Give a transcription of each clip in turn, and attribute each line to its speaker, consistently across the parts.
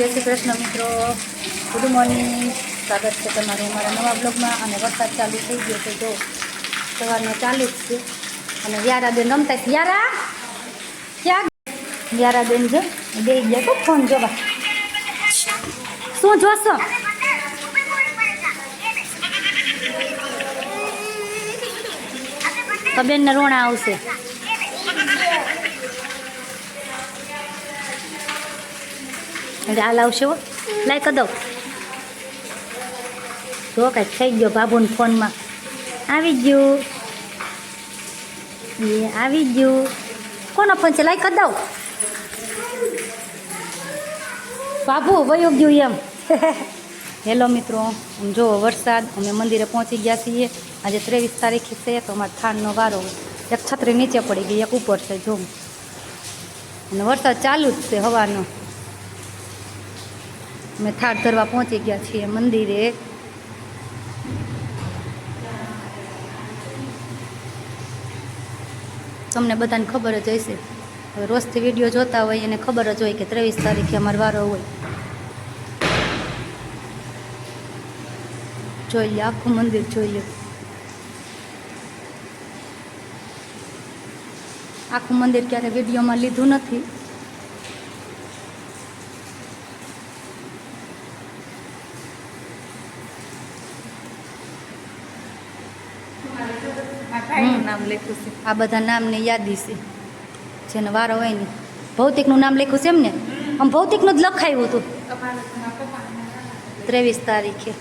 Speaker 1: જય શ્રી કૃષ્ણ મિત્રો. Good morning સ્વાગત છે તમારું અમારા નવા બ્લોગમાં અને વરસાદ ચાલુ થઈ ગયો છે જો સવારનો ચાલુ જ છે. અને વ્યારાબેન રમતા છે. વ્યારા ક્યાં વ્યારાબેન જો, બે ગયા તો ફોન જોવા. શું જોશો? તો બેનને રોણા આવશે. એટલે આ લાવશે હો. લાઈ કદો. જો કાંઈક થઈ ગયો બાબુને ફોનમાં. આવી ગયું. એ આવી ગયું. કોનો ફોન છે? લાઈ કદો. બાબુ વયો ગયું એમ. હેલો મિત્રો, આમ જો વરસાદ, અમે મંદિરે પહોંચી ગયા છીએ. આજે ત્રેવીસ તારીખે છે, તો અમારે થાનનો વારો એક છત્રી નીચે પડી ગઈ, એક ઉપર છે, જો. અને વરસાદ ચાલુ જ છે હવાનો. અમે થાળ ધરવા પહોંચી ગયા છીએ મંદિરે. તમને બધાને ખબર જ હશે. હવે રોજથી વીડિયો જોતા હોય એને ખબર જ હોય કે ત્રેવીસ તારીખે અમારો વારો હોય. જોઈ લે, આખું મંદિર જોઈ લે. આખું મંદિર ક્યારે વિડીયોમાં લીધું નથી
Speaker 2: ભાઈનું નામ લખ્યું છે
Speaker 1: આ બધા નામની યાદી છે. જેને વારો હોય ને. ભૌતિકનું નામ લખ્યું છે એમ ને? આમ ભૌતિકનું જ લખાયું હતું. ત્રેવીસ તારીખે.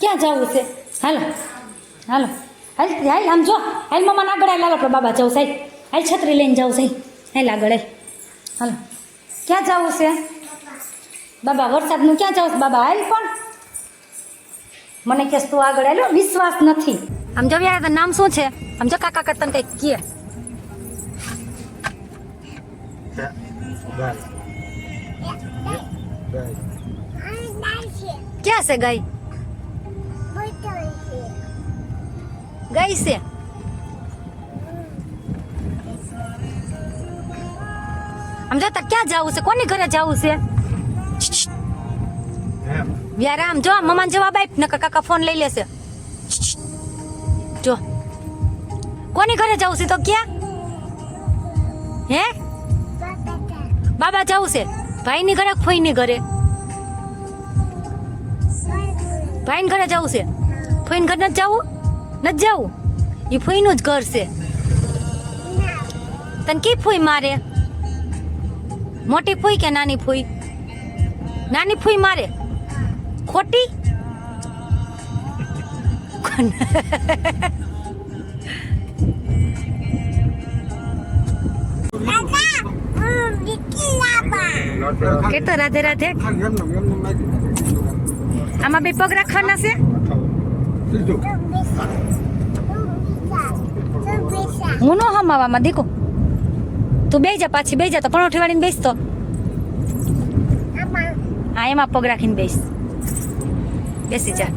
Speaker 1: ક્યાં જવું છે? હાલો. હાલો. હાલ હાલ આમ જો. હાલ મમ્માને આગળ હાલ આપણે બાબા જવું સાહેબ હાલ છત્રી લઈને જાઉં સાહેબ હાલ આગળ હાલ. હાલો ક્યાં જવું છે? બાબા વરસાદનું ક્યાં જાવ છે? બાબા હાલ પણ મને કહેશ તું આગળ હાલો વિશ્વાસ નથી. આમ જો યાર તારું નામ શું છે? આમ જો કાકા કરતા કંઈક કહે. ક્યાં છે ગાય? ગાય છે આમ જો તાર ક્યાં જવું છે કોની ઘરે જવું છે વ્યારા આમ જો મમ્માને જવાબ આપ નકર કાકા ફોન લઈ લેશે જો કોની ઘરે જવું છે તો ક્યાં હે બાબા જવું છે ભાઈની ઘરે કે ફોઈની ઘરે ભાઈની ઘરે જવું છે ફોઈને ઘરે નથી જવું નથી જવું એ ફોઈનું જ ઘર છે. તને કે ફોઈ મારે? મોટી ફૂઈ કે નાની ફૂઈ? નાની ફૂઈ મારે? ખોટી? કેટલો રાધે રાધે? આમાં બે પગ રાખવાના છે? હું નો હમાવામાં દીકુ તું બેસી જા પાછી બેસી જા તો પણોઠી વાળીને બેસતો હા એમાં પગ રાખીને બેસ બેસી જા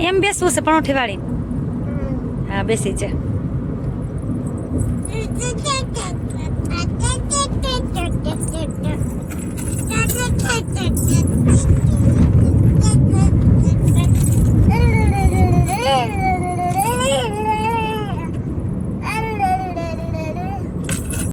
Speaker 1: એમ બેસવું છે પણોઠી વાળીને હા બેસી જા